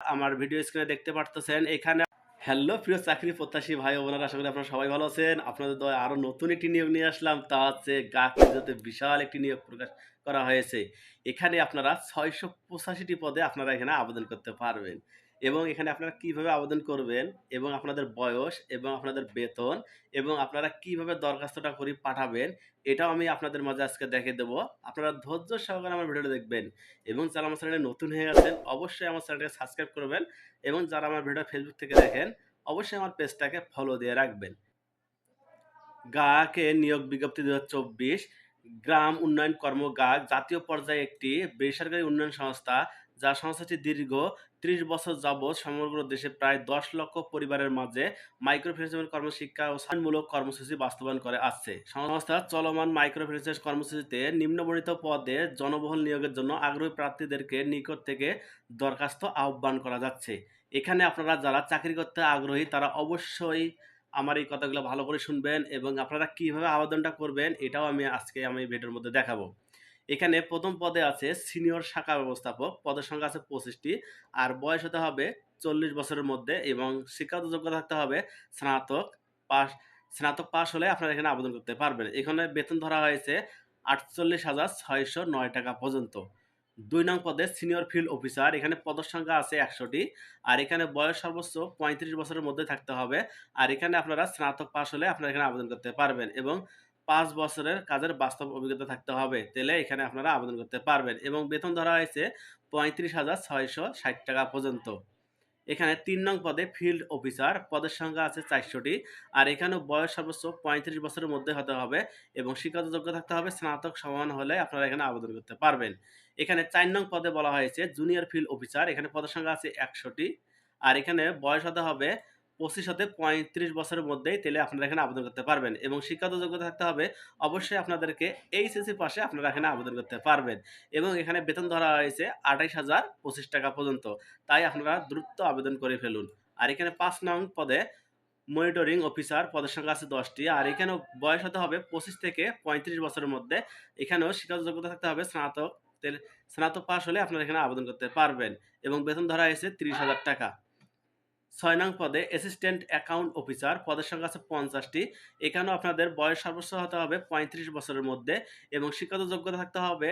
আমার ভিডিও স্ক্রিনে দেখতে পারতেছেন, এখানে হ্যালো প্রিয় চাকরি প্রত্যাশী ভাই বোনেরা, আশা করি আপনারা সবাই ভালো আছেন। আপনাদের দয়া আরও নতুন একটি নিয়োগ নিয়ে আসলাম, তা হচ্ছে গাকিজাতে বিশাল একটি নিয়োগ প্রকাশ করা হয়েছে। এখানে আপনারা ছয়শো পঁচাশিটি পদে আপনারা এখানে আবেদন করতে পারবেন। এবং এখানে আপনারা কীভাবে আবেদন করবেন এবং আপনাদের বয়স এবং আপনাদের বেতন এবং আপনারা কীভাবে দরখাস্তটা করে পাঠাবেন, এটাও আমি আপনাদের মাঝে আজকে দেখে দেবো। আপনারা ধৈর্য সহকারে আমার ভিডিওটা দেখবেন এবং যারা আমার চ্যানেলে নতুন হয়ে গেছেন, অবশ্যই আমার চ্যানেলটাকে সাবস্ক্রাইব করবেন এবং যারা আমার ভিডিও ফেসবুক থেকে দেখেন, অবশ্যই আমার পেজটাকে ফলো দিয়ে রাখবেন। গাকে নিয়োগ বিজ্ঞপ্তি দু হাজার চব্বিশ, গ্রাম উন্নয়ন কর্ম জাতীয় পর্যায়ে একটি বেসরকারি উন্নয়ন সংস্থা যা সংস্থাটি দীর্ঘ ত্রিশ বছর যাবৎ সমগ্র দেশে প্রায় দশ লক্ষ পরিবারের মাঝে মাইক্রো ফিন্যান্স কর্মশিক্ষা ও সানমূলক কর্মসূচি বাস্তবায়ন করে আসছে। সংস্থা চলমান মাইক্রো ফিন্যান্স কর্মসূচিতে নিম্নবর্ণিত পদে জনবহুল নিয়োগের জন্য আগ্রহী প্রার্থীদেরকে নিকট থেকে দরখাস্ত আহ্বান করা যাচ্ছে। এখানে আপনারা যারা চাকরি করতে আগ্রহী, তারা অবশ্যই আমার এই কথাগুলো ভালো করে শুনবেন এবং আপনারা কীভাবে আবেদনটা করবেন, এটাও আমি আজকে আমি ভিডিওর মধ্যে দেখাবো। এখানে প্রথম পদে আছে সিনিয়র শাখা ব্যবস্থাপক, পদের সংখ্যা আছে পঁচিশটি, আর বয়স হতে হবে চল্লিশ বছরের মধ্যে এবং শিক্ষাগত যোগ্যতা থাকতে হবে স্নাতক পাস স্নাতক পাস হলে আপনারা এখানে আবেদন করতে পারবেন। এখানে বেতন ধরা হয়েছে আটচল্লিশ হাজার ছয়শো নয় টাকা পর্যন্ত। দুই নং পদে সিনিয়র ফিল্ড অফিসার, এখানে পদের সংখ্যা আছে একশোটি, আর এখানে বয়স সর্বোচ্চ পঁয়ত্রিশ বছরের মধ্যে থাকতে হবে, আর এখানে আপনারা স্নাতক পাস হলে আপনারা এখানে আবেদন করতে পারবেন এবং পাঁচ বছরের কাজের বাস্তব অভিজ্ঞতা থাকতে হবে। তাহলে এখানে আপনারা আবেদন করতে পারবেন এবং বেতন ধরা হয়েছে পঁয়ত্রিশ হাজার ছয়শো ষাট টাকা পর্যন্ত। এখানে তিন নং পদে ফিল্ড অফিসার পদের সংখ্যা আছে চারশোটি আর এখানে বয়স সর্বোচ্চ পঁয়ত্রিশ বছরের মধ্যে হতে হবে এবং শিক্ষাগত যোগ্য থাকতে হবে। স্নাতক সমান হলে আপনারা এখানে আবেদন করতে পারবেন। এখানে চার নং পদে বলা হয়েছে জুনিয়র ফিল্ড অফিসার। এখানে পদের সংখ্যা আছে একশোটি আর এখানে বয়স হতে হবে পঁচিশ হতে পঁয়ত্রিশ বছরের মধ্যেই তেলে আপনারা এখানে আবেদন করতে পারবেন এবং শিক্ষাগত যোগ্যতা থাকতে হবে, অবশ্যই আপনাদেরকে এইচএসসি পাশে আপনারা এখানে আবেদন করতে পারবেন এবং এখানে বেতন ধরা হয়েছে আঠাইশ হাজার পঁচিশ টাকা পর্যন্ত, তাই আপনারা দ্রুত আবেদন করে ফেলুন। আর এখানে পাঁচ নং পদে মনিটরিং অফিসার পদের সংখ্যা আছে দশটি, আর এখানেও বয়স হতে হবে পঁচিশ থেকে পঁয়ত্রিশ বছরের মধ্যে, এখানেও শিক্ষাগত যোগ্যতা থাকতে হবে স্নাতক স্নাতক পাস হলে আপনারা এখানে আবেদন করতে পারবেন এবং বেতন ধরা হয়েছে তিরিশ হাজার টাকা। ছয় নং পদে অ্যাসিস্ট্যান্ট অ্যাকাউন্ট অফিসার পদের সংখ্যা আছে পঞ্চাশটি। এখানেও আপনাদের বয়স সর্বোচ্চ হতে হবে পঁয়ত্রিশ বছরের মধ্যে এবং শিক্ষাগত যোগ্যতা থাকতে হবে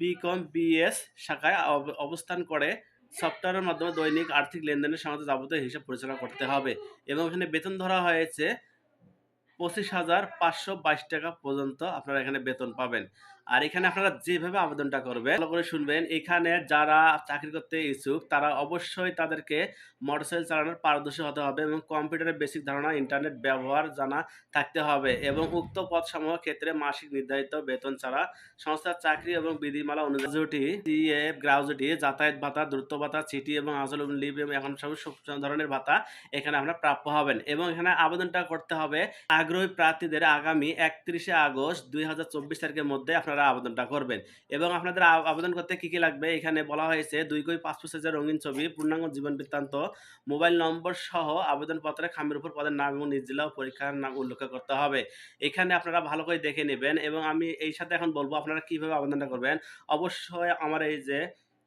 বিকম বিএস শাখায় অব- অবস্থান করে সফটওয়্যারের মাধ্যমে দৈনিক আর্থিক লেনদেনের সঙ্গে যাবতীয় হিসাব পরিচালনা করতে হবে এবং এখানে বেতন ধরা হয়েছে পঁচিশ হাজার পাঁচশো বাইশ টাকা পর্যন্ত আপনারা এখানে বেতন পাবেন। আর এখানে আপনারা যেভাবে আবেদনটা করবেন, ভালো করে শুনবেন। এখানে যারা চাকরি করতে ইচ্ছুক, তারা অবশ্যই তাদেরকে মোটরসাইকেল চালানোর পারদর্শী হতে হবে এবং কম্পিউটারের বেসিক ধারণা ইন্টারনেট ব্যবহার জানা থাকতে হবে এবং উক্ত পদসমূহ ক্ষেত্রে মাসিক নির্ধারিত বেতন ছাড়া সংস্থার চাকরি এবং বিধিমালা অনুযায়ী সিএ গ্রাউজুটি যাতায়াত ভাতা, দ্রুত ভাতা, চিঠি এবং আসল লিভ এবং এখন সব সব ধরনের ভাতা এখানে আপনারা প্রাপ্য হবেন এবং এখানে আবেদনটা করতে হবে আগ্রহী প্রার্থীদের আগামী একত্রিশে আগস্ট দুই হাজার চব্বিশ তারিখের মধ্যে আপনারা আবেদনটা করবেন। এবং আপনাদের আবেদন করতে কি কি লাগবে? এখানে বলা হয়েছে, দুই কই পাসপোর্ট সাইজের রঙিন ছবি, পূর্ণাঙ্গ জীবন বৃত্তান্ত, মোবাইল নম্বর সহ আবেদনপত্রে খামের উপর পদের নাম এবং জেলা ও পরীক্ষার নাম উল্লেখ করতে হবে। এখানে আপনারা ভালো করে দেখে নেবেন এবং আমি এই সাথে এখন বলব, আপনারা কীভাবে আবেদনটা করবেন? অবশ্যই আমার এই যে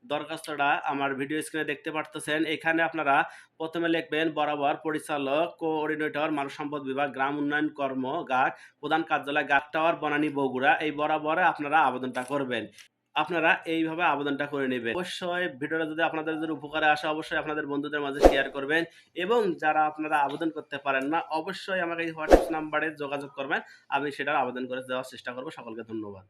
দরখাস্তটা আমার ভিডিও স্ক্রিনে দেখতে পারতেছেন। এখানে আপনারা প্রথমে লিখবেন, বরাবর পরিচালক, কোঅর্ডিনেটর, মানব সম্পদ বিভাগ, গ্রাম উন্নয়ন কর্ম গাক প্রধান কার্যালয় গাক টাওয়ার, বনানী, বগুড়া। এই বরাবরে আপনারা আবেদনটা করবেন। আপনারা এইভাবে আবেদনটা করে নেবেন। অবশ্যই ভিডিওটা যদি আপনাদের যদি উপকারে আসে, অবশ্যই আপনাদের বন্ধুদের মাঝে শেয়ার করবেন এবং যারা আপনারা আবেদন করতে পারেন না, অবশ্যই আমাকে এই হোয়াটসঅ্যাপ নাম্বারে যোগাযোগ করবেন। আমি সেটার আবেদন করে দেওয়ার চেষ্টা করব। সকলকে ধন্যবাদ।